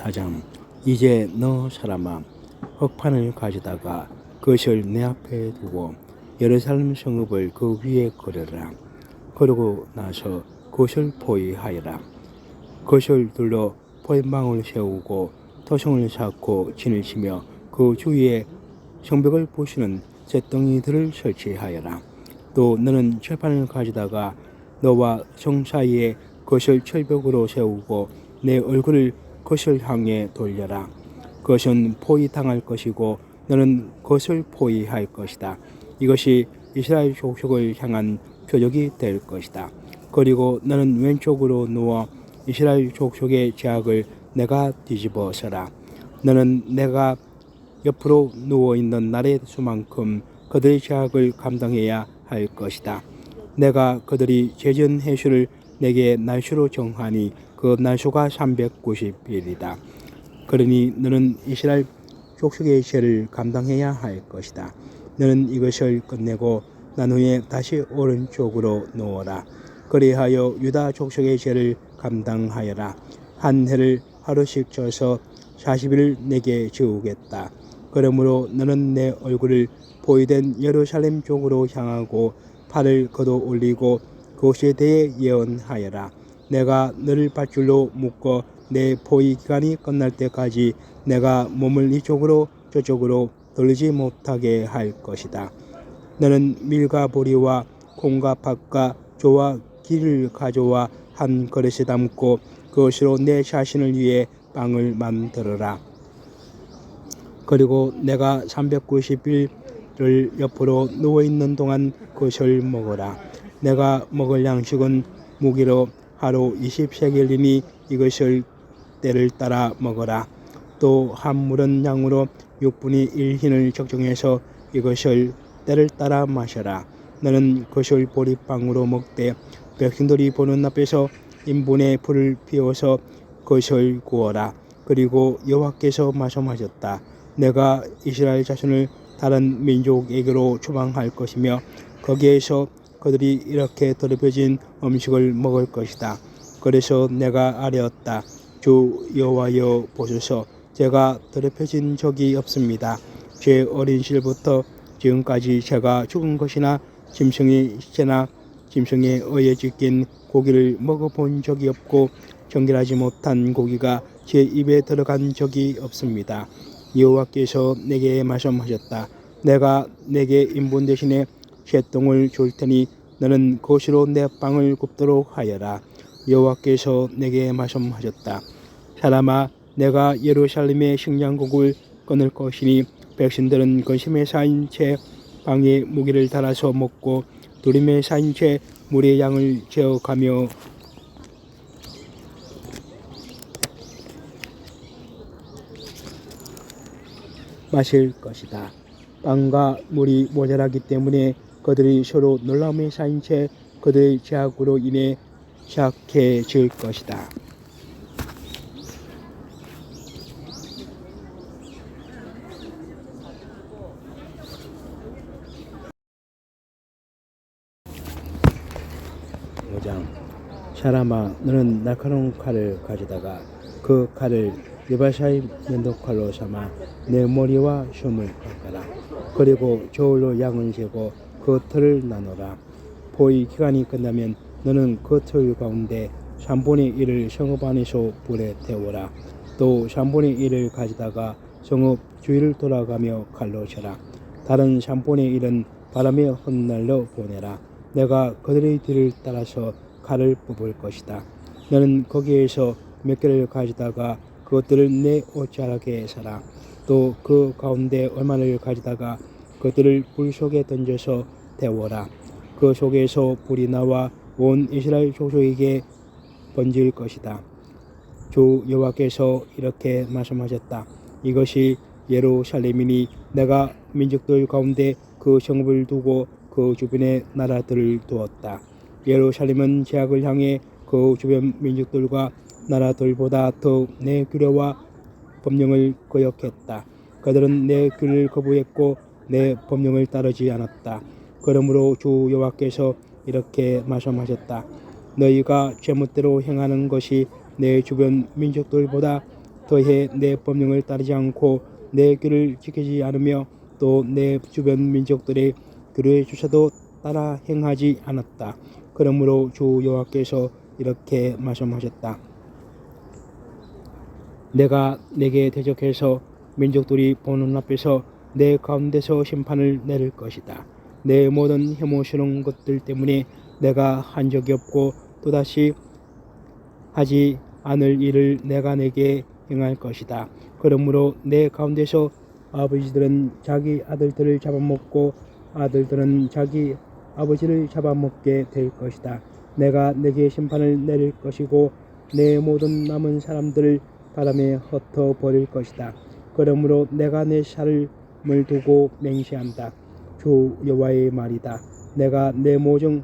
사장 이제 너 사람아 흑판을 가져다가 그것을 내 앞에 두고 예루살렘 성읍을 그 위에 걸으라. 그러고 나서 그것을 포위하여라. 그것을 둘러 포인방을 세우고 토성을 쌓고 진을 치며 그 주위에 성벽을 부수는 쇳덩이들을 설치하여라. 또 너는 철판을 가져다가 너와 성 사이에 그것을 철벽으로 세우고 내 얼굴을 그것을 향해 돌려라. 그것은 포위당할 것이고 너는 그것을 포위할 것이다. 이것이 이스라엘 족속을 향한 표적이 될 것이다. 그리고 너는 왼쪽으로 누워 이스라엘 족속의 제약을 내가 뒤집어 서라. 너는 내가 옆으로 누워 있는 날의 수만큼 그들의 제약을 감당해야 할 것이다. 내가 그들이 제전 해수를 내게 날수로 정하니 그 날수가 390일이다. 그러니 너는 이스라엘 족속의 죄를 감당해야 할 것이다. 너는 이것을 끝내고 난 후에 다시 오른쪽으로 누워라. 그리하여 유다 족속의 죄를 감당하여라. 한 해를 하루씩 져서 40일을 내게 지우겠다. 그러므로 너는 내 얼굴을 보이된 예루살렘 쪽으로 향하고 팔을 걷어 올리고 그것에 대해 예언하여라. 내가 너를 밧줄로 묶어 내 포위 기간이 끝날 때까지 내가 몸을 이쪽으로 저쪽으로 돌리지 못하게 할 것이다. 너는 밀과 보리와 콩과 팥과 조와 기를 가져와 한 그릇에 담고 그것으로 내 자신을 위해 빵을 만들어라. 그리고 내가 390일을 옆으로 누워 있는 동안 그것을 먹어라. 내가 먹을 양식은 무기로 하루 20세겔이니 이것을 때를 따라 먹어라. 또 한 물은 양으로 6분의 1흰을 적정해서 이것을 때를 따라 마셔라. 너는 그것을 보리빵으로 먹되 백성들이 보는 앞에서 인분의 불을 피워서 그것을 구워라. 그리고 여호와께서 말씀하셨다. 내가 이스라엘 자손을 다른 민족에게로 추방할 것이며 거기에서 그들이 이렇게 더럽혀진 음식을 먹을 것이다. 그래서 내가 아뢰었다. 주 여호와여 보소서 제가 더럽혀진 적이 없습니다. 제 어린 시절부터 지금까지 제가 죽은 것이나 짐승의 시체나 짐승에 의해 찢긴 고기를 먹어본 적이 없고 정결하지 못한 고기가 제 입에 들어간 적이 없습니다. 여호와께서 내게 말씀하셨다. 내가 내게 인분 대신에 쇠똥을 줄 테니 너는 그것으로 내 빵을 굽도록 하여라. 여호와께서 내게 말씀하셨다. 사람아, 내가 예루살렘의 식량국을 끊을 것이니 백성들은 근심에 쌓인 채 방에 무기를 달아서 먹고 두림에 쌓인 채 물의 양을 재어가며 마실 것이다. 빵과 물이 모자라기 때문에 그들이 서로 놀라움에 쌓인 채 그들의 제약으로 인해 약해질 것이다. 오장 사람아 너는 날카로운 칼을 가져다가 그 칼을 리바샤의 면도칼로 삼아 내 머리와胸을 깎아라 그리고 저울로 양을 재고 그 틀을 나누라 포위 기간이 끝나면 너는 그틀 가운데 3분의 1을 성읍 안에서 불에 태우라 또 3분의 1을 가져다가 성읍 주위를 돌아가며 칼로 쳐라 다른 3분의 1은 바람에 흩날려 보내라 내가 그들의 뒤를 따라서 칼을 뽑을 것이다. 너는 거기에서 몇 개를 가져다가 그것들을 내 옷자락에 사라. 또 그 가운데 얼마를 가져다가 그것들을 불 속에 던져서 데워라. 그 속에서 불이 나와 온 이스라엘 족속에게 번질 것이다. 주 여호와께서 이렇게 말씀하셨다. 이것이 예루살렘이니 내가 민족들 가운데 그 성읍을 두고 그 주변에 나라들을 두었다. 예루살렘은 제약을 향해 그 주변 민족들과 나라들보다 더 내 규례와 법령을 거역했다. 그들은 내 규를 거부했고 내 법령을 따르지 않았다. 그러므로 주 여호와께서 이렇게 말씀하셨다. 너희가 제멋대로 행하는 것이 내 주변 민족들보다 더해 내 법령을 따르지 않고 내 귀를 지키지 않으며 또 내 주변 민족들의 규례 조차도 따라 행하지 않았다. 그러므로 주 여호와께서 이렇게 말씀하셨다. 내가 내게 대적해서 민족들이 보는 앞에서 내 가운데서 심판을 내릴 것이다. 내 모든 혐오스러운 것들 때문에 내가 한 적이 없고 또다시 하지 않을 일을 내가 내게 행할 것이다. 그러므로 내 가운데서 아버지들은 자기 아들들을 잡아먹고 아들들은 자기 아버지를 잡아먹게 될 것이다. 내가 내게 심판을 내릴 것이고 내 모든 남은 사람들을 바람에 흩어 버릴 것이다. 그러므로 내가 내 삶을 두고 맹세한다. 주 여호와의 말이다. 내가 내 모든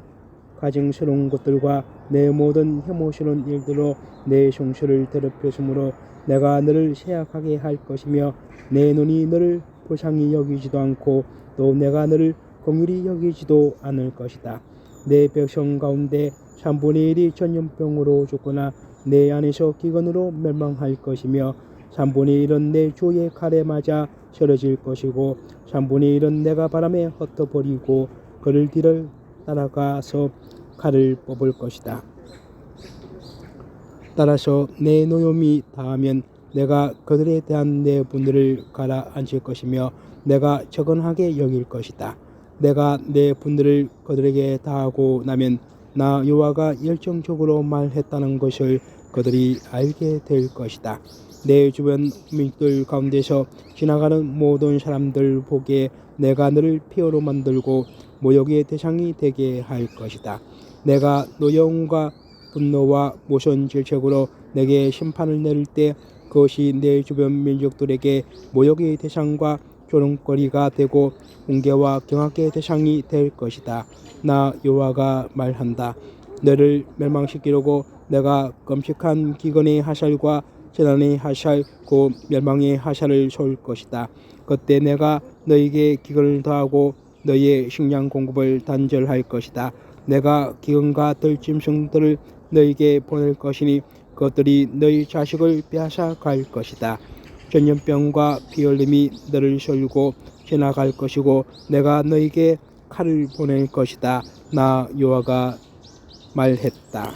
가증스러운 것들과 내 모든 혐오스러운 일들로 내 성소를 더럽혔으므로 내가 너를 세약하게 할 것이며 내 눈이 너를 보상히 여기지도 않고 또 내가 너를 공률이 여기지도 않을 것이다. 내 백성 가운데 3분의 1이 전염병으로 죽거나 내 안에서 기근으로 멸망할 것이며 3분의 1은 내 주의 칼에 맞아 쓰러질 것이고 3분의 1은 내가 바람에 흩어버리고 그를 뒤를 따라가서 칼을 뽑을 것이다. 따라서 내 노염이 다하면 내가 그들에 대한 내 분들을 가라앉힐 것이며 내가 적은하게 여길 것이다. 내가 내 분들을 그들에게 다하고 나면 나 여호와가 열정적으로 말했다는 것을 그들이 알게 될 것이다. 내 주변 민들 가운데서 지나가는 모든 사람들 보기에 내가 너를 피어로 만들고 모욕의 대상이 되게 할 것이다. 내가 노여움과 분노와 모션 질책으로 내게 심판을 내릴 때 그것이 내 주변 민족들에게 모욕의 대상과 조롱거리가 되고 공개와 경악의 대상이 될 것이다. 나 여호와가 말한다. 너를 멸망시키려고 내가 끔찍한 기근의 하살과 재난의 하살 곧 멸망의 하살을 쏠 것이다. 그때 내가 너에게 기근을 더하고 너희의 식량 공급을 단절할 것이다. 내가 기근과 들짐승들을 너에게 보낼 것이니 그것들이 너희 자식을 빼앗아 갈 것이다. 전염병과 비열림이 너를 쏠고 지나갈 것이고 내가 너에게 칼을 보낼 것이다. 나 여호와가 말했다.